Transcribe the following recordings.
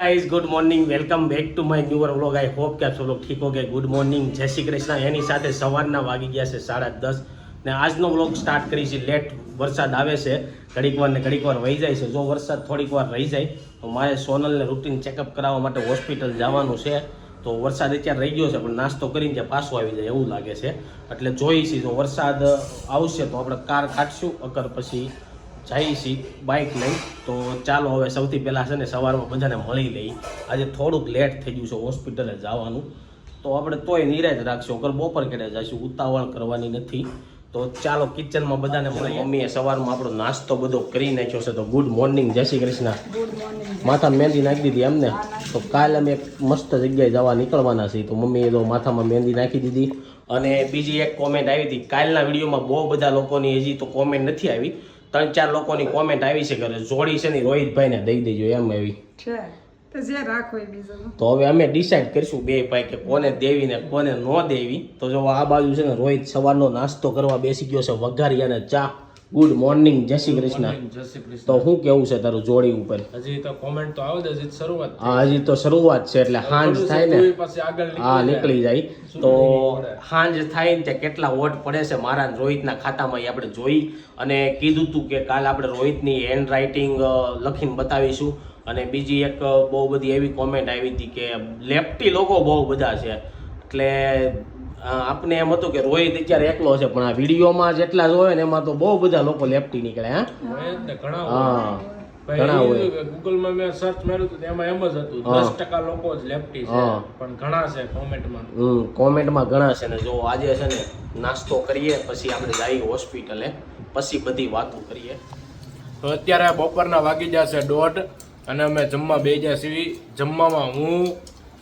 Guys good morning welcome back to my newer vlog I hope કે આપ સૌ log ઠીક હો કે ગુડ મોર્નિંગ જય શ્રી કૃષ્ણ. એની સાથે સવારના વાગી ગયા છે સાડા દસ ને આજનો વ્લોગ સ્ટાર્ટ કરી છે. લેટ વરસાદ આવે છે. ઘડીક વાર ને ઘડીક વાર વહી જાય છે. જો વરસાદ થોડીક વાર રહી જાય, તો મારે સોનલને રૂટીન ચેકઅપ કરાવવા માટે હોસ્પિટલ જવાનું છે. તો વરસાદ અત્યારે રહી ગયો છે, પણ નાસ્તો કરીને ત્યાં પાછો આવી જાય એવું લાગે છે. એટલે જોઈ છીએ જો વરસાદ આવશે તો આપણે કાર કાઢશું. અગર પછી જઈએ છીએ બાઇક લઈ. તો ચાલો હવે સૌથી પહેલાં છે ને સવારમાં બધાને મળી લઈ. આજે થોડુંક લેટ થઈ ગયું છે હોસ્પિટલે જવાનું. તો આપણે તોય નિરાજ રાખશું અગર બપોર કેડે જઈશું ઉતાવળ કરવાની નથી. તો ચાલો કિચનમાં બધાને મળી મમ્મીએ સવારમાં આપણો નાસ્તો બધો કરી નાખ્યો છે. તો ગુડ મોર્નિંગ જય શ્રી કૃષ્ણ. માથા મહેંદી નાખી દીધી એમને. તો કાલે અમે એક મસ્ત જગ્યાએ જવા નીકળવાના છીએ. તો મમ્મીએ તો માથામાં મહેંદી નાખી દીધી. અને બીજી એક કોમેન્ટ આવી હતી. કાલના વિડીયોમાં બહુ બધા લોકોની હજી તો કોમેન્ટ નથી આવી. ત્રણ ચાર લોકોની કોમેન્ટ આવી છે કે જોડી છે ને રોહિતભાઈને દઈ દેજો એમ આવી છે. તો હવે અમે ડિસાઈડ કરીશું બે ભાઈ કે કોને દેવી ને કોને ન દેવી. તો જો આ બાજુ છે ને રોહિત સવારનો નાસ્તો કરવા બેસી ગયો છે વઘારી અને ચા. ગુડ મોર્નિંગ જય શ્રી કૃષ્ણ તો શું કેવું છે તારું જોડી ઉપર? હજી તો કોમેન્ટ તો આવે હજી શરૂઆત હા હજી તો શરૂઆત છે એટલે હાંજ થાય ને. હા નીકળી જાય. તો હાંજ થાય ને કેટલા વોટ પડે છે મારા રોહિતના ખાતામાં એ આપણે જોઈ અને કીધું તું કે કાલ આપણે રોહિતની હેન્ડ રાઇટિંગ લખીને બતાવીશું. અને બીજી એક બહુ બધી એવી કોમેન્ટ આવી હતી કે લેફ્ટી લોકો બહુ બધા છે. એટલે આપને એમ હતું કે રોહિત અત્યારે એકલો છે પણ આ વિડીયોમાં જેટલા જોવે ને એમાં તો બહુ બધા લોકો લેફ્ટી નીકળે હા? હા ઘણા હોય. ગૂગલમાં મેં સર્ચ માર્યું હતું એમાં એમ જ હતું દસ ટકા લોકો જ લેફ્ટી છે પણ ઘણા છે કોમેન્ટમાં. હમ કોમેન્ટમાં ઘણા છે ને જો આજે છે ને નાસ્તો કરીએ પછી આપણે જઈએ હોસ્પિટલે પછી બધી વાતો કરીએ. તો અત્યારે બપોરના વાગી જશે દોઢ અને અમે જમવા બે ગયા છીએ. જમવામાં હું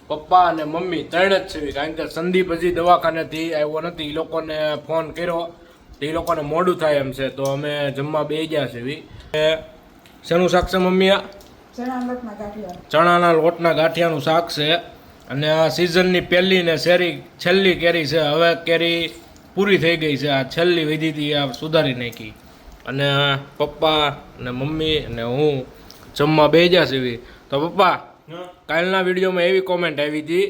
પપ્પા અને મમ્મી ત્રણ જ છે. કારણ કે સંદીપ હજી દવાખાનેથી આવ્યો નથી. એ લોકોને ફોન કર્યો. તો એ લોકોને મોડું થાય એમ છે. તો અમે જમવા બે ગયા છે એ શેનું શાક છે મમ્મી આ? ચણાના લોટના ગાંઠિયાનું શાક છે. અને આ સિઝનની પહેલી ને શેરી છેલ્લી કેરી છે. હવે કેરી પૂરી થઈ ગઈ છે. આ છેલ્લી વિધિથી આ સુધારી નાખી. અને પપ્પા અને મમ્મી અને હું જમવા બે છે એવી તો પપ્પા કાલના વિડીયોમાં એવી કોમેન્ટ આવી હતી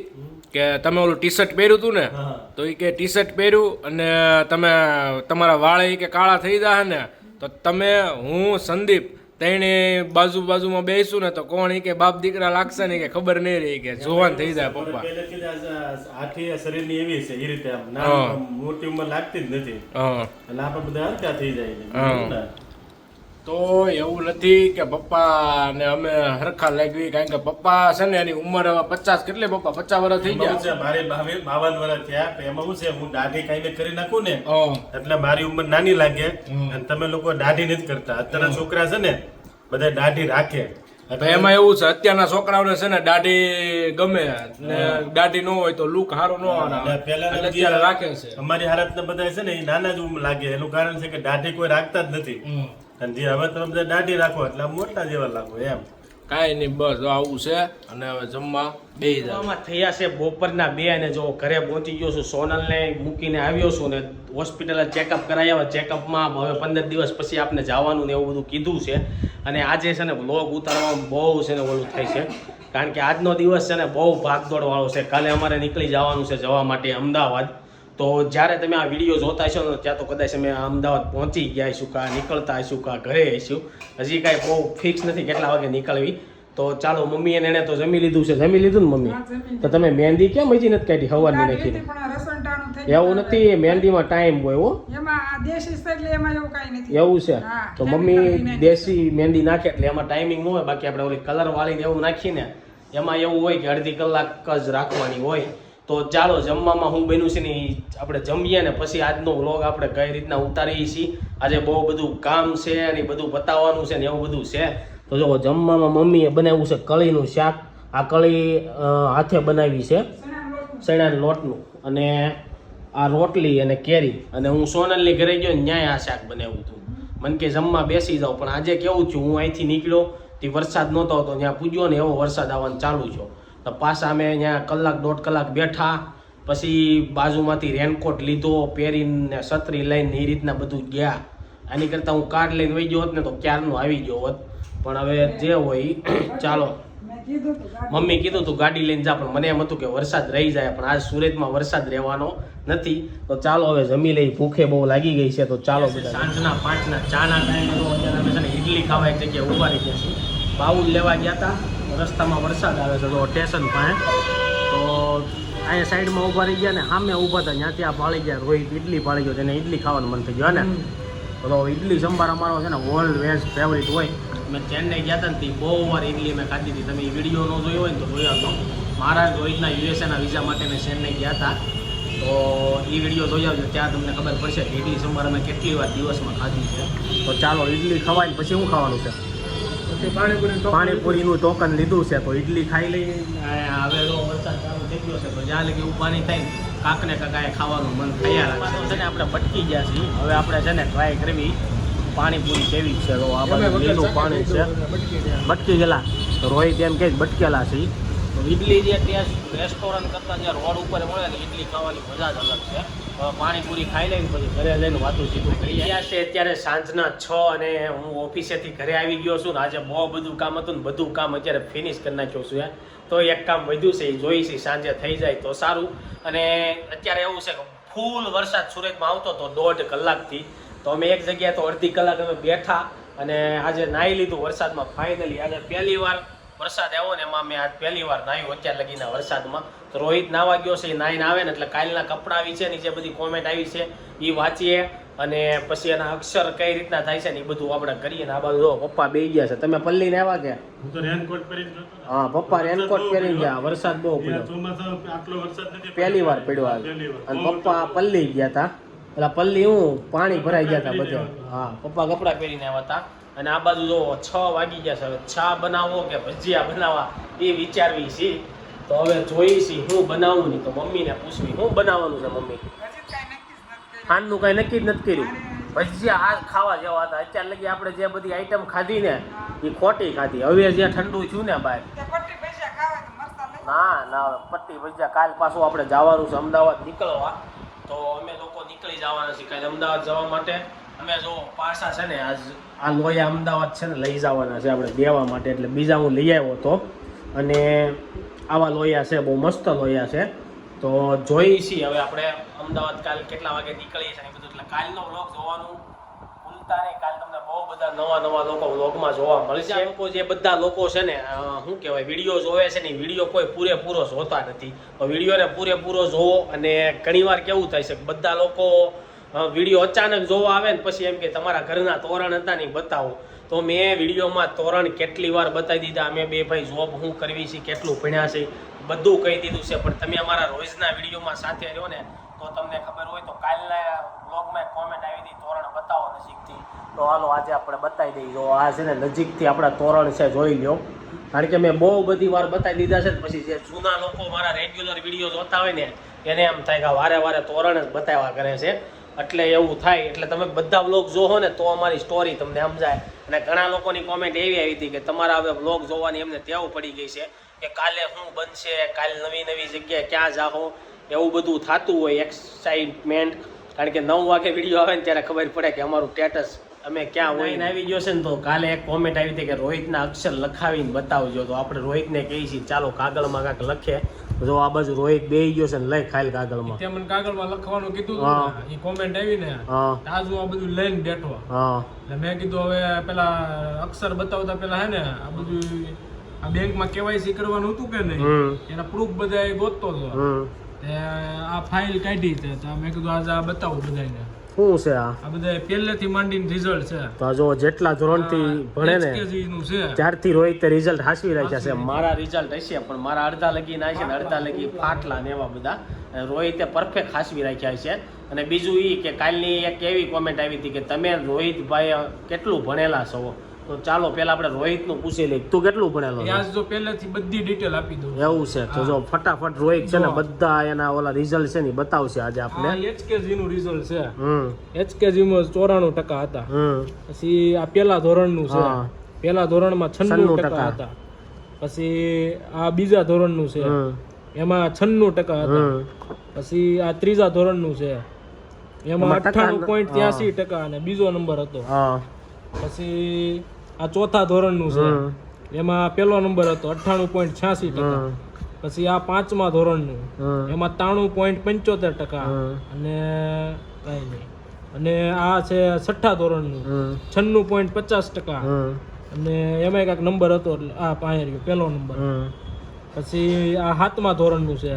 કે તમે ઓલું ટી શર્ટ પહેર્યું હતું ને તો એ કે ટી શર્ટ પહેર્યું અને તમે તમારા વાળ એ કે કાળા થઈ જાય ને તો તમે હું સંદીપ તેણે બાજુ બાજુમાં બેસું ને તો કોણ કે બાપ દીકરા લાગશે ને કે ખબર નહીં રહી કે જોવાન થઈ જાય પપ્પા. જ શરીરની એવી છે એ રીતે આમ. હા. નાની મોટી ઉંમર લાગતી જ નથી. એટલે આપણે બધા થઈ જાય? તો એવું નથી કે પપ્પા ને અમે હરખા લાગવી કારણ કે પપ્પા છે ને એની ઉંમર હવે પચાસ કેટલી પપ્પા? પચાસ વર્ષ થઈ ગયા. છે, મારે બાવી- બાવન વર્ષ થયા એમાં શું છે હું દાઢી કાંઈ કરી નાખું ને એટલે મારી ઉંમર નાની લાગે. અને તમે લોકો દાઢી નથી કરતા. અત્યારના છોકરા છે ને બધા દાઢી રાખે. એમાં એવું છે અત્યારના છોકરાઓને છે ને દાઢી ગમે ને દાઢી ન હોય તો લુક સારો ન અત્યારે રાખે છે. અમારી હાલતના બધા છે ને એ નાના જ લાગે. એનું કારણ છે કે દાઢી કોઈ રાખતા જ નથી. અને જે હવે તમે બધા દાઢી રાખો એટલે મોટા જેવા લાગો એમ. કાંઈ નહીં બસ આવું છે અને હવે જમવા બે જાય થયા છે બપોરના બે અને જો ઘરે પહોંચી ગયો છું સોનલને મૂકીને આવ્યો છું ને હોસ્પિટલે ચેકઅપ કરાવી આવ્યા ચેકઅપમાં હવે પંદર દિવસ પછી આપણે જવાનું ને એવું બધું કીધું છે. અને આજે છે ને લોગ ઉતારવામાં બહુ છે ને ઓલું થાય છે. કારણ કે આજનો દિવસ છે ને બહુ ભાગદોડ વાળો છે. કાલે અમારે નીકળી જવાનું છે જવા માટે અમદાવાદ. તો જ્યારે તમે આ વીડિયો જોતા હશો ને ત્યાં તો કદાચ અમે અમદાવાદ પહોંચી ગયા હશું કાં નીકળતા હશું કાં ઘરે હશું. હજી કાંઈ બહુ ફિક્સ નથી કેટલા વાગે નીકળવી. તો ચાલો મમ્મી અને એને તો જમી લીધું છે. જમી લીધું ને મમ્મી? તો તમે મહેંદી કેમ હજી નથી કાઢી? હવાની નાખી એવું નથી મહેંદીમાં ટાઈમ હોય હો. એવું છે. તો મમ્મી દેશી મહેંદી નાખે એટલે એમાં ટાઈમિંગ ન હોય. બાકી આપણે ઓલી કલર વાળીને એવું નાખીને એમાં એવું હોય કે અડધી કલાક જ રાખવાની હોય. તો ચાલો, જમવામાં હું બન્યું છે ને આપણે જમીએ ને પછી આજનો વ્લોગ આપણે કઈ રીતના ઉતારીએ છીએ. આજે બહુ બધું કામ છે અને બધું બતાવવાનું છે ને એવું બધું છે. તો જો, જમવામાં મમ્મીએ બનાવ્યું છે કળીનું શાક. આ કળી હાથે બનાવી છે સણા લોટનું. અને આ રોટલી અને કેરી. અને હું સોનલની ઘરે ગયો ન્યાય આ શાક બનાવ્યું હતું. મને કે જમવા બેસી જાઉં પણ આજે કેવું થયું? હું અહીંથી નીકળ્યો. તે વરસાદ નહોતો હતો ત્યાં પૂજ્યો ને એવો વરસાદ આવવાનું ચાલુ થયો. તો પાછા અમે અહીંયા કલાક દોઢ કલાક બેઠા. પછી બાજુમાંથી રેનકોટ લીધો પહેરીને છત્રી લઈને એ રીતના બધું ગયા. આની કરતાં હું કાર લઈને વહી ગયો હોત ને તો ક્યારનું આવી ગયો હોત. પણ હવે જે હોય ચાલો. મમ્મી કીધું તું ગાડી લઈને જા પણ મને એમ હતું કે વરસાદ રહી જાય પણ આજ સુરતમાં વરસાદ રહેવાનો નથી. તો ચાલો હવે જમી લઈ ભૂખે બહુ લાગી ગઈ છે તો ચાલો બધા. સાંજના પાંચના ચાના ટાઈમ તો અત્યારે અમે છે ને ઇડલી ખાવા એક જગ્યાએ ઊભા રહી ગયા છીએ. બાઉલ લેવા ગયા હતા. રસ્તામાં વરસાદ આવે છે તો સ્ટેશન પાસે. તો અહીંયા સાઈડમાં ઊભા રહી ગયા ને સામે ઊભા હતા ત્યાંથી આ ભાળી ગયા રોહિત ઇડલી ભાળી ગયો તેને ઇડલી ખાવાનું મન થઈ ગયું ને? તો ઇડલી સંભાર અમારો છે ને વર્લ્ડ વેસ્ટ ફેવરિટ હોય. મેં ચેન્નઈ ગયા હતા ને તે બહુ વાર ઇડલી મેં ખાધી હતી. તમે વીડિયો ન જોયો હોય ને તો જોયો હતો મારા રોહિતના યુએસએના વિઝા માટે મેં ચેન્નઈ ગયા હતા. તો એ વીડિયો જોઈ આવજો ત્યાં તમને ખબર પડશે કે ઇડલી સંભાર અમે કેટલી વાર દિવસમાં ખાધી છે. તો ચાલો ઇડલી ખવાય પછી શું ખાવાનું છે? પાણીપુરીનું ટોકન લીધું. છે તો ઇડલી ખાઈ લઈ હવે તો વરસાદ ચાલુ થઈ ગયો છે તો જ્યાં લગી નહીં થાય કાક ને કાંઈ ખાવાનું મન થયા છે ને આપણે ભટકી ગયા છીએ. હવે આપણે છે ને ટ્રાય કરવી પાણીપુરી કેવી છે. તો આ ગમે બાજુ વગર લીલું પાણી છે. ભટકી ગયેલા. તો રોહિત એમ કે જ ભટકેલા છે તો ઇડલી જે ટેસ્ટ રેસ્ટોરન્ટ કરતાં જે રોડ ઉપર મળે ને ઇડલી ખાવાની મજા જ અલગ છે. પાણીપુરી ખાઈ લઈને પછી ઘરે લઈને વાતું સીધું કરી ગયા છે અત્યારે સાંજના છ અને હું ઓફિસેથી ઘરે આવી ગયો છું ને આજે બહુ બધું કામ હતું ને બધું કામ અત્યારે ફિનિશ કરી નાખ્યો છું યાર તો એક કામ વધ્યું છે, એ જોઈ સાંજે થઈ જાય તો સારું. અને અત્યારે એવું છે કે ફૂલ વરસાદ સુરતમાં આવતો તો દોઢ કલાકથી. તો અમે એક જગ્યાએ તો અડધી કલાક અમે બેઠા અને આજે નાહી લીધું વરસાદમાં ફાઇનલી આજે પહેલી વાર વરસાદ આવ્યો ને એમાં મેં આજ પહેલી વાર નાહ્યું અત્યાર લગીના વરસાદમાં. તો રોહિત નાવા ગયો છે એ નાહીને આવે ને એટલે કાલના કપડાં આવી છે નીચે બધી કોમેન્ટ આવી છે એ વાંચીએ અને પછી એના અક્ષર કઈ રીતના થાય છે ને એ બધું આપણે કરીએ ને આ બાજુ જો પપ્પા બે ગયા છે. તમે પલ્લીને આવ્યા કે? હું તો રેનકોટ પહેરીને હા પપ્પા રેનકોટ પહેરીને ગયા વરસાદ બહુ પડ્યો. આટલો વરસાદ પહેલી વાર પડ્યો અને પપ્પા પલ્લી ગયા હતા પેલા પલ્લી હું પાણી ભરાઈ ગયા હતા બધે. હા પપ્પા કપડાં પહેરીને આવ્યા હતા અને આ બાજુ જો છ વાગી ગયા છે. હવે ચા બનાવો કે ભજીયા બનાવવા એ વિચારવી છે. તો હવે જોઈ છે હું બનાવું નહીં તો મમ્મીને પૂછવી હું બનાવવાનું છે મમ્મી? ખાંડનું કાંઈ નક્કી જ નથી કર્યું. પછી આ ખાવા જેવા હતા અત્યાર લગી આપણે જે બધી આઈટમ ખાધી ને એ ખોટી ખાધી. હવે જે ઠંડુ થયું ને બહાર પૈસા ના ના પટ્ટી ભજીયા કાલ પાછું આપણે જવાનું છે અમદાવાદ નીકળવા. તો અમે લોકો નીકળી જવાના છીએ કાલે અમદાવાદ જવા માટે. અમે જો પાછા છે ને આજ આ લોયા અમદાવાદ છે ને લઈ જવાના છે આપણે દેવા માટે. એટલે બીજા હું લઈ આવ્યો હતો. અને આવા લોયા છે, બહુ મસ્ત લોયા છે. તો જોઈ છીએ હવે આપણે અમદાવાદ કાલ કેટલા વાગે નીકળીએ છીએ, બધું. એટલે કાલનો વ્લોગ જોવાનું ભૂલતા નહીં. કાલ તમને બહુ બધા નવા નવા લોકો વ્લોગમાં જોવા મળશે. એમ જે બધા લોકો છે ને શું કહેવાય, વીડિયો જોવે છે ને વીડિયો કોઈ પૂરેપૂરો જોતા નથી. તો વિડીયોને પૂરેપૂરો જોવો અને ઘણીવાર કેવું થાય છે બધા લોકો વીડિયો અચાનક જોવા આવે ને પછી એમ કે તમારા ઘરના તોરણ હતા નહીં બતાવો. તો મેં વિડીયોમાં તોરણ કેટલી વાર બતાવી દીધા. અમે બે ભાઈ જોબ શું કરવી છે, કેટલું ભણ્યા છે, બધું કહી દીધું છે. પણ તમે અમારા રોજના વિડીયોમાં સાથે રહ્યો ને, તો તમને ખબર હોય તો કાલના બ્લોગમાં કોમેન્ટ આવી હતી, તોરણ બતાવો નજીકથી. તો હાલો, આજે આપણે બતાવી દઈએ. જો આ છે ને, નજીકથી આપણા તોરણ છે, જોઈ લ્યો. કારણ કે મેં બહુ બધી વાર બતાવી દીધા છે પછી જે જૂના લોકો મારા રેગ્યુલર વીડિયો જોતા હોય ને, એને એમ થાય કે વારે વારે તોરણ જ બતાવ્યા કરે છે. એટલે એવું થાય. એટલે તમે બધા બ્લોગ જોહો ને, તો અમારી સ્ટોરી તમને સમજાય. અને ઘણા લોકોની કોમેન્ટ એવી આવી હતી કે તમારા હવે વ્લોગ જોવાની એમને ટેવ પડી ગઈ છે કે કાલે શું બનશે કાલે નવી નવી જગ્યાએ ક્યાં જાઓ એવું બધું થતું હોય એક્સાઇટમેન્ટ કારણ કે નવ વાગે વીડિયો આવે ને ત્યારે ખબર પડે કે અમારું સ્ટેટસ અમે ક્યાં હોય. આવી ગયો છે ને તો કાલે એક કોમેન્ટ આવી હતી કે રોહિતના અક્ષર લખાવીને બતાવજો. તો આપણે રોહિતને કહીએ છીએ ચાલો કાગળમાં કાંક લખે. જો આ બાજુ રોહિત બેહી ગયો છે ને લઈ ખાયલ કાગળમાં. તે મને કાગળમાં લખવાનું કીધું. હતું ને, કોમેન્ટ આવી ને. હા. આજ હું આ બધું લઈને બેઠો. હા. એટલે મેં કીધું હવે પેલા અક્ષર બતાવતા પેલા હે ને આ બધું આ બેંકમાં કેવાયસી કરવાનું હતું કે નહીં એના પ્રૂફ બધા એ ગોતતો હતો. આ ફાઇલ કાઢી છે તો મેં કીધું આજે આ બતાવું બધાને શું છે આ? આ બધા પહેલેથી માંડીને રિઝલ્ટ છે. તો જો જેટલા ધોરણથી ભણે ને ત્યારથી રોહિત રિઝલ્ટ હાસવી રાખ્યા છે મારા રિઝલ્ટ હશે પણ મારા અડધા લગી ના છે ને અડધા લગી ફાટલા ને એવા બધા. રોહિતે પરફેક્ટ હાસવી રાખ્યા છે અને બીજું એ કે કાલની એક એવી કોમેન્ટ આવી હતી કે તમે રોહિતભાઈ કેટલું ભણેલા છો? તો ચાલો પેલા આપણે રોહિતનું પૂછી લઈએ. તું કેટલું ભણેલો? આજ જો પહેલેથી બધી ડિટેલ આપી દઉં એવું છે? તો જો ફટાફટ રોહિત છે ને બધા એના ઓલા રિઝલ્ટ છે ને બતાવશે આજે આપણે. એચકેજી નું રિઝલ્ટ છે. હમ. HKG માં ચોરાણું ટકા હતા. હમ. પછી આ પેલા ધોરણનું છે. પહેલા પેલા ધોરણમાં છન્નું ટકા. હતા. પછી આ બીજા ધોરણનું છે. એમાં છન્નું ટકા હતા. પછી આ ત્રીજા ધોરણનું છે. એમાં અઠ્ઠાણું ન- પોઈન્ટ ત્યાસી ટકા અને બીજો નંબર હતો. પછી આ ચોથા ધોરણનું છે. એમાં પહેલો નંબર હતો અઠ્ઠાણું પોઈન્ટ છ્યાસી ટકા. પછી આ પાંચમા ધોરણનું. એમાં ત્રાણું પોઈન્ટ પંચોતેર ટકા. અને કઈ નહીં. અને આ છે છઠ્ઠા ધોરણનું. છન્નું પોઈન્ટ પચાસ ટકા. અને એમાં કાંઈક નંબર હતો એટલે આ પાંચ રહ્યો પહેલો નંબર. પછી આ સાતમા ધોરણનું છે.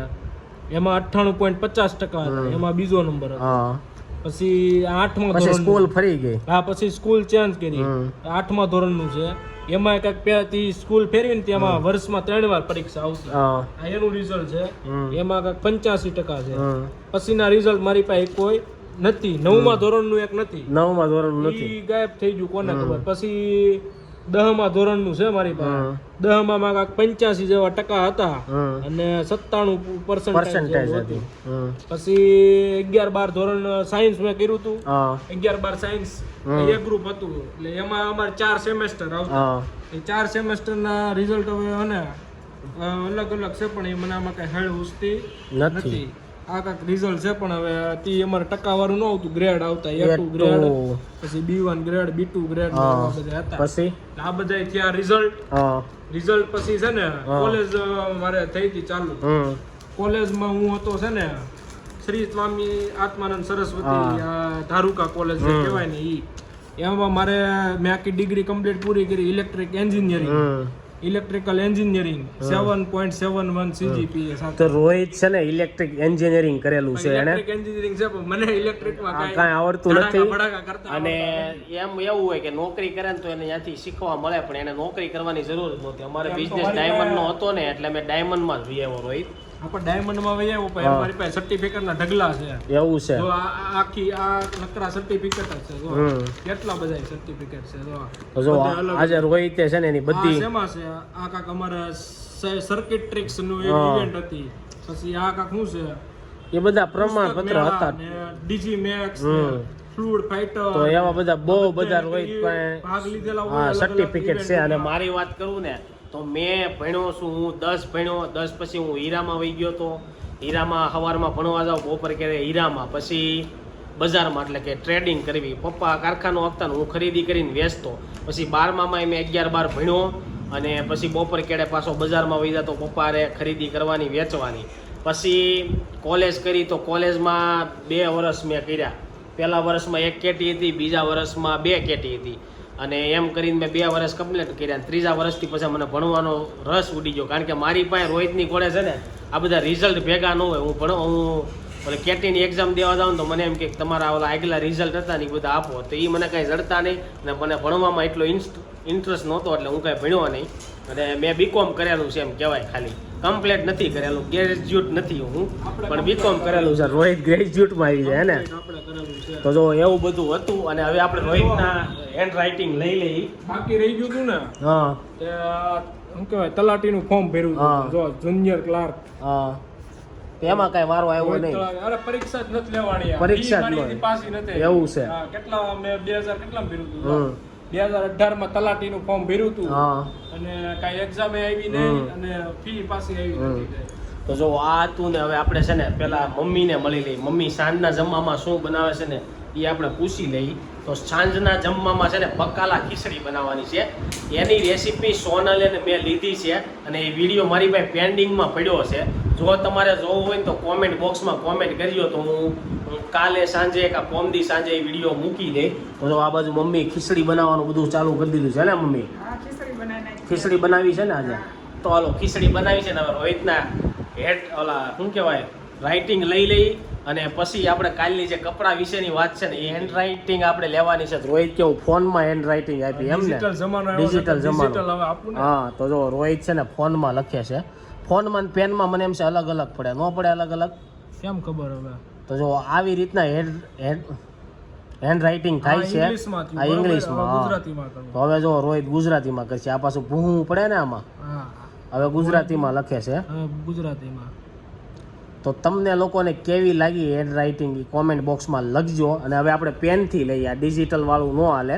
એમાં અઠ્ઠાણું પોઈન્ટ પચાસ ટકા એમાં બીજો નંબર હતો. પછી આઠમા પછી ધોરણ સ્કૂલ ફરી ગઈ. હા પછી સ્કૂલ ચેન્જ કરી. આઠમા ધોરણનું છે. એમાં કંઈક પહેલાથી સ્કૂલ ફેરવી ને તેમાં વર્ષમાં ત્રણ વાર પરીક્ષા આવશે. આ એનું રિઝલ્ટ છે. એમાં કંઈક પંચ્યાસી ટકા છે. પછીના રિઝલ્ટ મારી પાસે કોઈ નથી. નવમા ધોરણનું એક નથી. નવમા ધોરણ નથી. ગાયબ થઈ ગયું કોને ખબર? પછી દહમા ધોરણનું છે મારી પાસે. હમ. દહમાં માં કાંક પંચ્યાસી જેવા ટકા હતા. અને સત્તાણું પર્સન્ટેજ હતી. પછી અગિયાર બાર ધોરણ સાયન્સ મેં કર્યું હતું. અગિયાર બાર સાયન્સ એ ગ્રુપ હતું. એટલે એમાં અમારે ચાર સેમેસ્ટર આવતા. એ ચાર સેમેસ્ટરના રિઝલ્ટ હવે અને અલગ અલગ છે પણ એ મને આમાં કઈ હેળ ઉસતી નથી. આ કાંક રિઝલ્ટ છે પણ હવે તી અમારે ટકાવાળું ન આવતું. ગ્રેડ આવતા એ ટુ ગ્રેડ પછી B one grade B two grade બધા હતા. પછી? આ બધા ત્યાં રિઝલ્ટ રિઝલ્ટ પછી છે ને કોલેજ મારે થઈ હતી ચાલુ. કોલેજમાં હું હતો છે ને શ્રી સ્વામી આત્માનંદ સરસ્વતી ધારુકા કોલેજ કહેવાય ને એ એમાં મારે મેં આખી ડિગ્રી કમ્પ્લીટ પૂરી કરી electric engineering electrical engineering seven point seven one CGPA તો રોહિત છે ને ઇલેક્ટ્રિક એન્જિનિયરિંગ કરેલું છે એને. એન્જિનિયરિંગ છે પણ મને ઇલેક્ટ્રિકમાં કાંઈ આવડતું નથી. અને એમ એવું હોય કે નોકરી કરે ને તો એને ત્યાંથી શીખવા મળે પણ એને નોકરી કરવાની જરૂર જ નહોતી. અમારે બિઝનેસ ડાયમંડનો હતો ને એટલે મેં ડાયમંડમાં જ આવ્યો રોહિત. આપણે ડાયમંડમાં વહી આવ્યો પણ. મારી પાસે સર્ટિફિકેટના ઢગલા છે. એવું છે. જો આખી આ નકરા સર્ટિફિકેટ છે જો. કેટલા બધા સર્ટિફિકેટ છે જો. આજે રોહિતે છે ને એની બધી શેમાં છે? આ કાક અમારા સર્કિટ ટ્રિક્સનું એક ઇવેન્ટ હતી. પછી આ કાક શું છે? એ બધા પ્રમાણપત્ર હતા. DG max. ફ્લુડ ફાઇટર તો એવા બધા બહુ બધા રોહિત ભાગ લીધેલા હા સર્ટિફિકેટ છે. અને મારી વાત કરું ને તો મેં ભણ્યો છું, હું દસ ભણ્યો, દસ પછી હું હીરામાં વહી ગયો તો હીરામાં સવારમાં ભણવા જાઉં, બપોર ક્યારે હીરામાં, પછી બજારમાં, એટલે કે ટ્રેડિંગ કરવી. પપ્પા કારખાનો આપતા હું ખરીદી કરીને વેચતો. પછી બારમામાં મેં અગિયાર બાર ભણ્યો અને પછી બપોર કેડે પાછો બજારમાં વહી જતો, પપ્પારે ખરીદી કરવાની, વેચવાની. પછી કોલેજ કરી તો કોલેજમાં બે વર્ષ મેં કર્યા. પહેલાં વર્ષમાં એક કેટી હતી, બીજા વર્ષમાં બે કેટી હતી. અને એમ કરીને મેં બે વર્ષ કમ્પ્લીટ કર્યા ત્રીજા વર્ષથી પછી મને ભણવાનો રસ ઉડી ગયો. કારણ કે મારી પાસે રોહિતની કોળે છે ને, આ બધા રિઝલ્ટ ભેગા ન હોય. હું ભણો હું ઓલે કેટીની એક્ઝામ દેવા જાઉં તો મને એમ કે તમારા ઓલા આગલા રિઝલ્ટ હતા ને એ બધા આપો. તો એ મને કાંઈ જડતા નહીં અને મને ભણવામાં એટલો ઇન્ટરેસ્ટ નહોતો એટલે હું કાંઈ ભણ્યો નહીં. અને મેં બીકોમ કરેલું છે એમ કહેવાય ખાલી. કમ્પ્લેટ નથી કરેલું ગ્રેજ્યુએટ નથી હું પણ બીકોમ કરેલું છે. રોહિત ગ્રેજ્યુએટમાં આવી જાય ને. તો જો એવું બધું હતું અને હવે આપણે રોહિતના હેન્ડ રાઇટિંગ લઈ લઈ બાકી રહી ગયું હતું ને? હા. શું કહેવાય તલાટીનું ફોર્મ ભર્યું. જો જુનિયર ક્લાર્ક હા. તો કઈ વારો આવ્યો નહીં. અરે પરીક્ષા જ નથી લેવાની પરીક્ષા જ નહીં. પાછી નથી. એવું છે. કેટલા મેં બે હજાર કેટલા ભર્યું હતું? બે હજાર અઢારમાં તલાટી નું ફોર્મ ભર્યું હતું. અને કઈ એક્ઝામ આવી નહીં અને ફી પાછી આવી નથી તો જો આ હતું ને હવે આપણે છે ને પેલા મમ્મીને મળી લઈ મમ્મી સાંજના જમવામાં શું બનાવે છે ને એ આપણે પૂછી લઈ તો સાંજના જમવામાં છે ને બકાલા ખીચડી બનાવવાની છે. એની રેસીપી સોનલે મેં લીધી છે અને એ વીડિયો મારી પાસે પેન્ડિંગમાં પડ્યો છે. જો તમારે જોવું હોય તો કોમેન્ટ બોક્સમાં કોમેન્ટ કરજો તો હું કાલે સાંજે કે પોમદી સાંજે એ વીડિયો મૂકી દઈ તો આ બાજુ મમ્મી ખીચડી બનાવવાનું બધું ચાલુ કરી દીધું છે ને મમ્મી? ખીચડી બનાવી છે. ને આજે? તો હાલો ખીચડી બનાવી છે ને હવે રોહિતના હેડ ઓલા શું કહેવાય? રાઇટિંગ લઈ લઈ અને પછી આપણે કાલની જે કપડા વિશેની વાત છે ને એ હેન્ડ રાઇટિંગ આપણે લેવાની છે. રોહિત રોહિત કેવું ફોનમાં હેન્ડ રાઇટિંગ આપી એમ ને? ડિજિટલ જમાનો હા તો જો રોહિત છે ને ફોનમાં લખે છે. ફોનમાં પેનમાં મને એમ છે અલગ અલગ પડે. ન પડે અલગ અલગ? કેમ ખબર હવે? તો જો આવી રીતના હેન્ડ હેન્ડ હેન્ડ રાઇટિંગ થાય છે. આ ઇંગ્લિશમાં હા. તો હવે જો રોહિત ગુજરાતીમાં કરશે. આ પાછું ભૂહું પડે ને આમાં? હવે ગુજરાતીમાં લખે છે. ગુજરાતીમાં. તો તમને લોકોને કેવી લાગી હેન્ડ રાઇટિંગ એ કોમેન્ટ બોક્સમાં લખજો. અને હવે આપણે પેનથી લઈએ આ ડિજિટલ ન હાલે.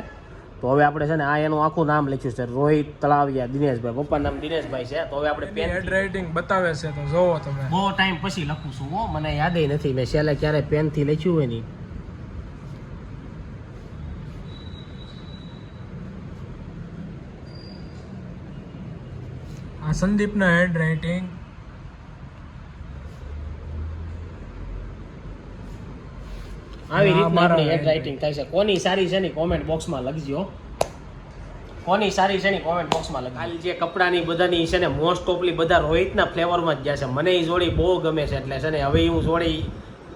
તો હવે આપણે છે ને આ એનું આખું નામ લખ્યું છે રોહિત તળાવિયા દિનેશભાઈ. પપ્પા નામ દિનેશભાઈ છે. તો હવે આપણે પેન હેડ રાઇટિંગ બતાવે છે તો જોવો તમે. બહુ ટાઈમ પછી લખું છું હો. મને યાદ નથી. મેં છેલ્લે ક્યારે પેનથી લખ્યું હોય નહીં. આ સંદીપના હેન્ડ રાઇટિંગ આવી રીતના આપણી હેડ રાઇટિંગ થાય છે. કોની સારી છે ની કોમેન્ટ બોક્સમાં લખજો કોની સારી છે ની કોમેન્ટ બોક્સમાં લખજો ખાલી જે કપડાની બધાની છે ને મોસ્ટ ઓફલી બધા રોહિતના ફ્લેવરમાં જ ગયા છે. મને એ જોડી બહુ ગમે છે એટલે છે ને હવે હું જોડી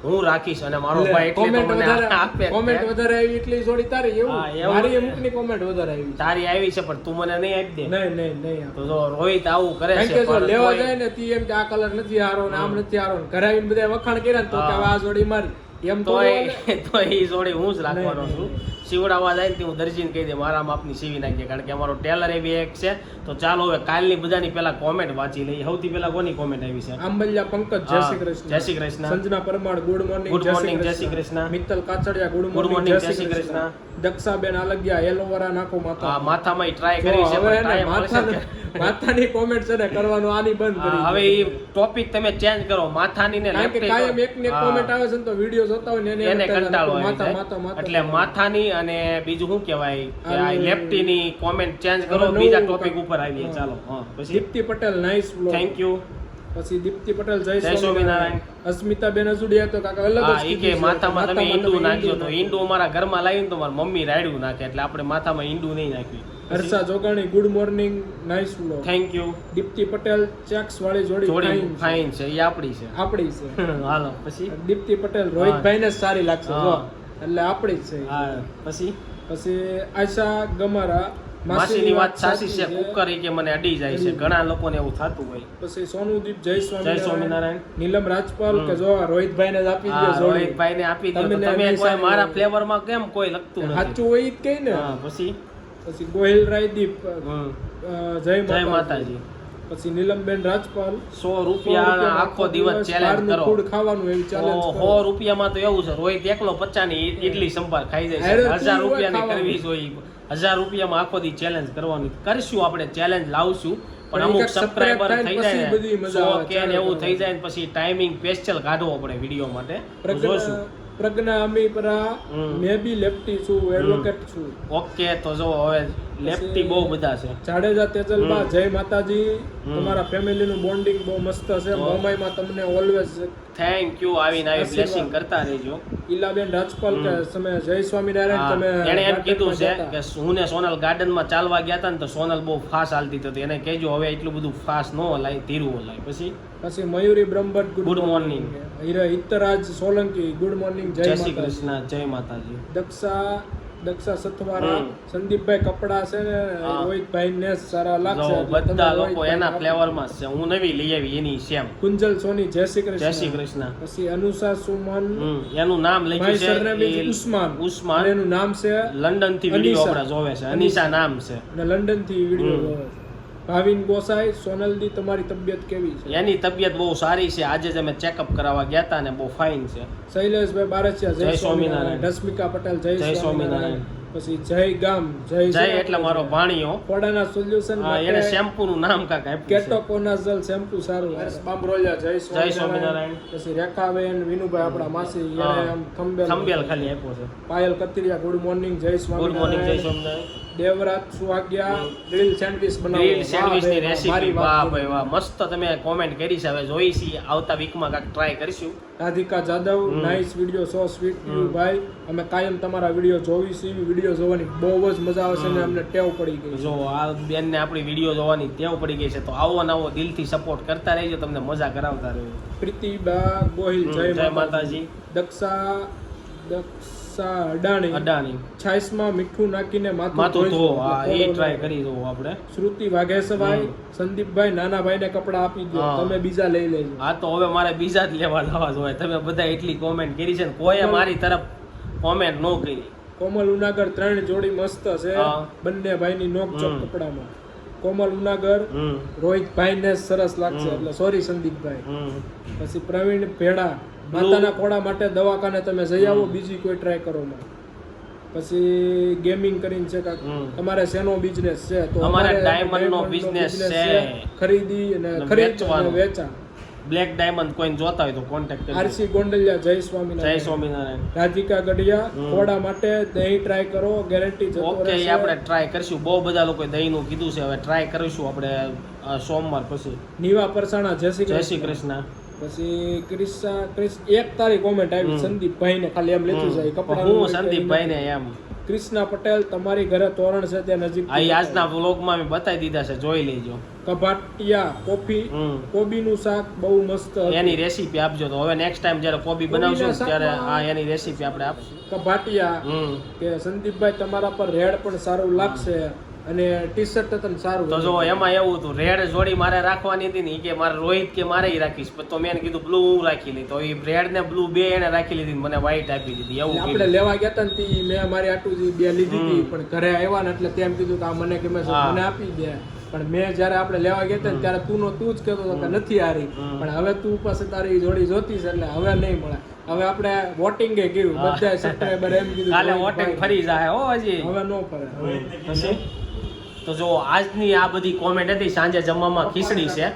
હું રાખીશ અને મારો ભાઈ એટલે કોમેન્ટ વધારે આપે કોમેન્ટ વધારે આવી એટલી જોડી તારી એવું? મારી. અમુકની કોમેન્ટ વધારે આવી છે. તારી આવી છે પણ તું મને નહીં આપી દે. નહીં નહીં નહીં તો જો રોહિત આવું કરે છે કે જો લેવા જાય ને તી એમ કે આ કલર નથી હારો ને આમ નથી હારો ને ઘરે આવીને બધા વખાણ કર્યા ને તો કે આ જોડી મારી. એમ તો તો એ જોડે હું જ રાખવાનો છું. સીવડાવવા જાય ને હું દરજીને કહી દે મારા માપની સીવી નાખીએ કારણ કે અમારો ટેલર એવી એક છે. તો ચાલો હવે કાલની બધાની પહેલા કોમેન્ટ વાંચી લઈએ. સૌથી પહેલા કોની કોમેન્ટ આવી છે? આંબલિયા પંકજ જય શ્રી કૃષ્ણ. જય Shri Krishna. Sanjana Parmar good morning good morning જય શ્રી કૃષ્ણ. મિત્તલ કાચડિયા ગુડ મોર્નિંગ જય શ્રી કૃષ્ણ. દક્ષાબેન આલગિયા એલોવેરા નાખો માથા. માથામાં ટ્રાય કરી છે હવે માથાની કોમેન્ટ છે ને કરવાનું આની બંધ કરી હવે એ ટોપિક તમે ચેન્જ કરો માથાની ને કારણ કે કાયમ એક ને કોમેન્ટ આવે છે ને તો વિડિયો જોતા હોય ને એને કંટાળો માથા માથા એટલે માથાની અને બીજું શું કહેવાય? કે આ લેફ્ટીની કોમેન્ટ ચેન્જ કરો બીજા ટોપિક ઉપર આવીએ. ચાલો હા પછી. Dipti Patel nice blog thank you પછી દીપ્તિ પટેલ જય સ્વામિનારાયણ. અસ્મિતા બેન અજુડિયા તો કાકા અલગ જ કે માથામાં તમે ઈંડું નાખ્યો તો. ઈંડું અમારા ઘરમાં લાવીને તો મારી મમ્મી રાયડું નાખે એટલે આપણે માથામાં ઈંડું નહીં નાખવી Harsha Jogani good morning nice vlog thank you Dipti Patel checks વાળી જોડી જોડી ફાઇન છે. એ આપણી છે. આપણી છે. હાલો પછી? દીપ્તિ પટેલ રોહિતભાઈ ને સારી લાગશે જો. એટલે આપણી જ છે. હા પછી? પછી આશા ગમારા માસીની વાત સાચી છે કુકર કે મને અડી જાય છે ઘણા લોકોને એવું થતું હોય. પછી સોનુદીપ જય જય સ્વામિનારાયણ નીલમ રાજપાલ કે જો રોહિતભાઈ ને જ આપી દે હા, જોડી. રોહિતભાઈને આપી દો તમે કોઈ મારા ફ્લેવર ફ્લેવરમાં કેમ કોઈ લખતું નથી? સાચું હોય જ કઈ ને. પછી? પછી ગોહિલ રાયદીપ જય જય માતાજી. પછી નીલમબેન રાજપાલ. સો રૂપિયા આખો દિવસ ચેલેન્જ કરો. ફૂડ ખાવાનું એવું ચેલેન્જ સો રૂપિયામાં તો એવું છે રોહિત એકલો પચાની ઇડલી સંભાર ખાઈ જાય હજાર રૂપિયાની કરવી જોઈએ હજાર રૂપિયામાં આખો દી ચેલેન્જ કરવાની. કરશું આપણે ચેલેન્જ લાવશું. પણ અમુક ને થઈ જાય ને. સો કે એવું થઈ જાય ને પછી ટાઈમિંગ સ્પેશિયલ કાઢવો પડે વીડિયો માટે. તો Pragya Ami Para. Maybe lefty છું એડવોકેટ છું ઓકે તો જો હવે લેફ્ટી બહુ બધા છે. જાડેજા તેજલબા જય માતાજી. તમારા ફેમિલીનું બોન્ડિંગ બહુ મસ્ત છે. મોમાઈમાં તમને ઓલવેઝ થેન્ક યુ આવીને આવી. બ્લેસિંગ કરતા રહેજો. ઈલાબેન રાજપાલ કે તમે જય સ્વામિનારાયણ તમે એણે એમ કીધું છે કે હું ને સોનલ ગાર્ડનમાં ચાલવા ગયા હતા ને તો સોનલ બહુ ફાસ્ટ હાલતી હતી. એને કહેજો હવે એટલું બધું ફાસ્ટ ન હલાય ધીરું હલાય. પછી પછી Mayuri Brahmbhatt good morning Hira Hitraj Solanki good morning જય શ્રી કૃષ્ણ જય માતાજી. દક્ષા દક્ષા સથવારા સંદીપભાઈ કપડા છે ને રોહિતભાઈ ને સારા લાગશે બધા લોકો એના. ફ્લેવરમાં છે. હું નવી લઈ આવી એની સેમ કુંજલ સોની જય શ્રી કૃષ્ણ. જય શ્રી કૃષ્ણ. પછી અનુષા સુમન એનું નામ લખ્યું છે ઉસ્માન. ઉસ્માન. એનું નામ છે લંડનથી વીડિયો આપણા જોવે છે. અનિશા નામ છે. અને લંડનથી વીડિયો જોવે છે. ભાવિન ગોસાઈ સોનલદી તમારી તબિયત કેવી છે? એની તબિયત બહુ સારી છે. આજે જ અમે ચેકઅપ કરાવવા ગયા હતા ને બહુ ફાઇન છે. શૈલેષભાઈ બારસિયા જય સ્વામિનારાયણ. સ્વામિનારાયણ. રશ્મિકા પટેલ જય સ્વામિનારાયણ. સ્વામિનારાયણ. પછી જય ગામ જય જય એટલે મારો ભાણિયો ખોડાના સોલ્યુશન હા, એને શેમ્પુ નું નામ કાંક આપ્યું કેટોકોનાઝલ શેમ્પુ સારું બામરોલિયા જય સ્વામિનારાયણ. સ્વામિનારાયણ. પછી રેખાબેન વિનુભાઈ આપણા માસી એને આમ થંબેલ થંબેલ ખાલી આપ્યો છે. પાયલ કતરિયા ગુડ મોર્નિંગ જય ગુડ મોર્નિંગ જય સ્વામિનારાયણ. દેવરાજ સુહાગિયા ગ્રીલ સેન્ડવિચ બનાવો. ગ્રીલ વાહ સેન્ડવિચની ભાઈ, રેસીપી વાહ ભાઈ વાહ. મસ્ત તમે કોમેન્ટ કરી છે. હવે જોઈ છીએ. આવતા વીકમાં કાંઈક ટ્રાય કરીશું. Radhika Jadav nice video so sweet you ભાઈ. અમે કાયમ તમારા વીડિયો જોઈશું વીડિયો જોવાની બહુ જ મજા આવશે ને. અમને ટેવ પડી ગઈ જો આ બેનને આપણી વીડિયો જોવાની ટેવ પડી ગઈ છે. તો આવો નવો દિલથી સપોર્ટ કરતા રહેજો. તમને મજા કરાવતા રહેજો. પ્રીતિબા ગોહિલ જય માતાજી. દક્ષા દક્ષા અડાણી. અડાણી. છાઈસમાં મીઠું નાખીને માથું ધો હા એ ટ્રાય કરી દો આપણે. શ્રુતિ વાઘેશભાઈ. સંદીપભાઈ નાના ભાઈને કપડા આપી દો હા. તમે બીજા લઈ લેજો. આ તો હવે મારે બીજા જ લેવા જવા જોઈએ. તમે બધા એટલી કોમેન્ટ કરી છે ને કોઈએ મારી તરફ કોમેન્ટ ન કરી. કોમલ ઉનાગર ત્રણ જોડી મસ્ત છે. હા. બંને ભાઈની નોક ચોક કપડામાં. કોમલ ઉનાગર રોહિતભાઈને રોહિત સરસ લાગશે. એટલે સોરી સંદીપભાઈ. પછી પ્રવીણ ભેડા. માતાના ખોડા માટે દવાખાને તમે જઈ આવો બીજી કોઈ ટ્રાય કરો પછી ગેમિંગ કરીને છે તમારે શેનો બિઝનેસ છે? તો અમારે ડાયમંડનો business છે. ખરીદી અને ખરીદવાનો ખરીદ વેચાણ. બ્લેક ડાયમંડ કોઈને જોતા હોય તો કોન્ટેક્ટ કરી આરસી ગોંડલિયા જય જય સ્વામિનારાયણ. સ્વામિનારાયણ રાધિકા ગઢિયા. ખોડા માટે દહીં ટ્રાય કરો ગેરંટી જતો ઓકે આપણે ટ્રાય કરીશું. બહુ બધા લોકોએ દહીંનું કીધું છે. હવે ટ્રાય કરીશું આપણે સોમવાર પછી. નીવા પરસાણા જય શ્રી જય શ્રી કૃષ્ણ. પછી ક્રિસ્સા ક્રિસ એક તારી કોમેન્ટ આવી સંદીપભાઈ ને ખાલી એમ લેતું છે કપડા હું સંદીપભાઈ ને એમ? કૃષ્ણા પટેલ તમારી ઘરે તોરણ છે ત્યાં નજીક આ આજના વ્લોગમાં મેં બતાવી દીધા છે જોઈ લેજો. કબાટિયા કોફી કોબી કોબીનું શાક બહુ મસ્ત એની રેસીપી આપજો તો. હવે નેક્સ્ટ ટાઈમ જ્યારે કોબી બનાવજો ત્યારે આ એની રેસીપી આપણે આપશું. કબાટિયા કે સંદીપભાઈ તમારા પર રેડ પણ સારું લાગશે. અને ટી શર્ટ તને સારું તો જો એમાં એવું હતું રેડ જોડી મારે રાખવાની હતી ને કે મારે રોહિત કે મારે ઈ રાખીશ. પણ તો મેં કીધું બ્લુ હું રાખી લી તો એ રેડ ને બ્લુ બે એને રાખી લીધી મને વ્હાઈટ આપી દીધી. એવું આપણે લેવા ગયા હતા ને તી મેં મારી આટું બે લીધી હતી પણ ઘરે આવ્યા ને એટલે તેમ કીધું કે આ મને કે મેં મને આપી દે. પણ મેં જ્યારે આપણે લેવા ગયા હતા ને ત્યારે તું નો તું જ કહેતો હતો કે નથી હારી પણ હવે તું પાસે તારી જોડી જોતી છે એટલે હવે નહીં મળે. હવે આપણે વોટિંગ એ ગયું બધા સબસ્ક્રાઇબર એમ કીધું કાલે વોટિંગ ફરી જાય હો હજી. હવે નો પડે તો જો આજની આ બધી કોમેન્ટ હતી સાંજે જમવામાં ખીચડી છે.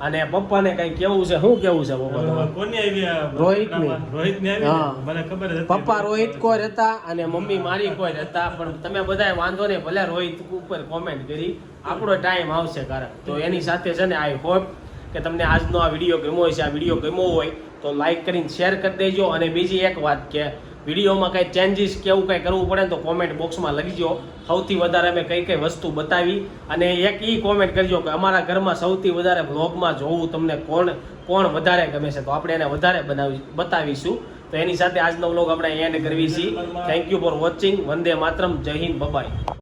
અને પપ્પાને કઈ કેવું છે? શું કેવું છે પપ્પા કોની આવી આ રોહિતની. રોહિતની આવી હા. મને ખબર હતી. પપ્પા રોહિત કોર હતા અને મમ્મી મારી કોર હતા પણ તમે બધાએ વાંધો નહીં ભલે રોહિત ઉપર કોમેન્ટ કરી. આપણો ટાઈમ આવશે કારણ તો એની સાથે છે ને આઈ હોપ કે તમને આજનો આ વીડિયો ગમ્યો હોય છે આ વીડિયો ગમ્યો હોય તો લાઈક કરીને શેર કરી દેજો અને બીજી એક વાત કે વિડીયોમાં કંઈ ચેન્જીસ કેવું કંઈ કરવું પડે ને તો કોમેન્ટ બોક્સમાં લખજો સૌથી વધારે અમે કઈ કઈ વસ્તુ બતાવી અને એક ઈ કોમેન્ટ કરજો કે અમારા ઘરમાં સૌથી વધારે બ્લોગમાં જોવું તમને કોણ કોણ વધારે ગમે છે? તો આપણે એને વધારે બનાવી, બતાવીશું. તો એની સાથે આજનો બ્લોગ આપણે એન્ડ કરવી છીએ. થેન્ક યુ ફોર વોચિંગ વંદે માતરમ. જય હિન્દ. બબાઈ